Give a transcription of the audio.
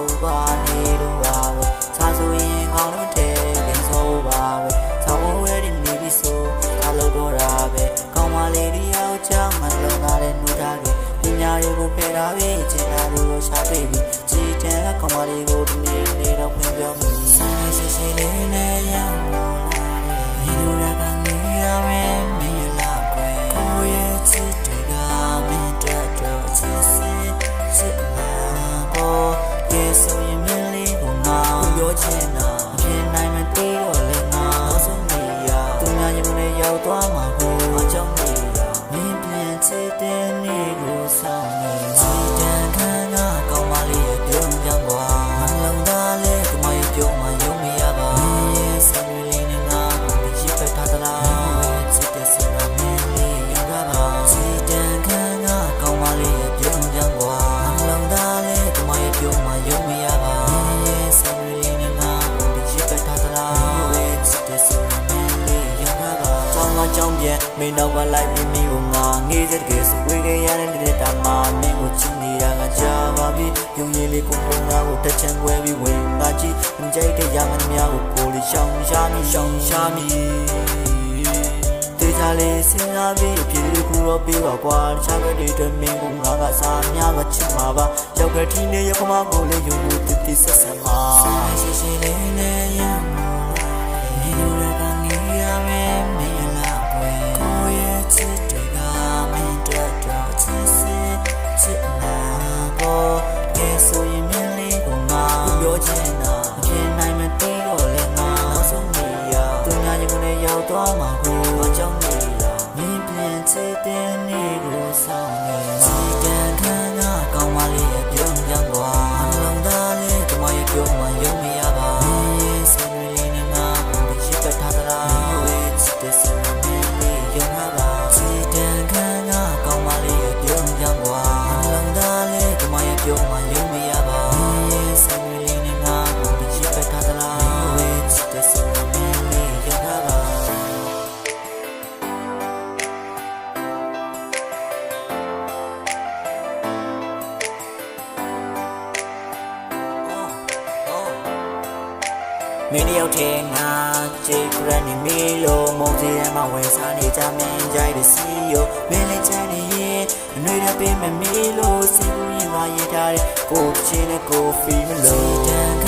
ဦးပါနေလို့ပါပဲစားဆိုရင်ကောင်းလို့တဲ့လင်းဆိုပါပဲဆောင်းဝဲဒီနေပြီဆိုအလုပ်တော့တာပဲကောင်းမလေးဒီယောက်ျားမလုံးသားတဲ့နှူထားပြီပညာတွေကိုဖယ်ထားပြီးကျင်လာလို့ရှာတွေ့ပြီကြည်တန်ကကောင်းမလေးကိုဒီနေ့နေတော့ မရော မင်းတော့ကလိုက်ပြီးမိကိုငါငေးတဲ့တကယ်ဆိုဝေးခဲ့ရတဲ့တဲ့တာမှာမင်းကိုချစ်နေတာကကြာပါပြီယုံရည်လေးကိုပုံသားကိုတက်ချမ်းွဲပြီးဝင်ငါကြည့်မကြိုက်တဲ့ရမများကိုကိုလေးရှောင်ရှားမိရှောင်ရှားမိတေချာလေးစဉ်းစားပြီးပြည်သူကူတော့ပြေးပါကွာတခြားဘက်တွေအတွက်မင်းကိုငါကစားများကချစ်မှာပါရောက်ကတိနဲ့ရခမကိုလေးယုံမှုတည်တည်ဆက်ဆက် ကိုလည်းရောက်သွားမှာကိုအကြောင်းနေရမြင်ပြန်ချစ်တဲ့နေ့ကိုဆောင်နေမှာချစ်တဲ့ခံကကောင်းမလေးရဲ့ပြုံးပြောင်းကွာအလုံးသားလေးတမရဲ့ပြုံးမှယုံမရပါဘူးဆယ်ရီလေးနဲ့ငါကိုရစ်ပတ်ထားသလားဝေးချစ်တဲ့စရမင်းလေးယုံရပါချစ်တဲ့ခံကကောင်းမလေးရဲ့ပြုံးပြောင်းကွာအလုံးသားလေးတမရဲ့ပြုံးမှယုံ မင်းတယောက်ထဲငါချေကရနေမီလိုမုံစီရမဝယ်စားနေကြမင်းကြိုက်တဲ့စီယိုမင်းလည်းချမ်းနေရင်အနှွေရပေးမမီလိုစီဘူးရင်ပါရထားတဲ့ကိုချင်းနဲ့ကိုဖီမလို့တန်ခံငါကို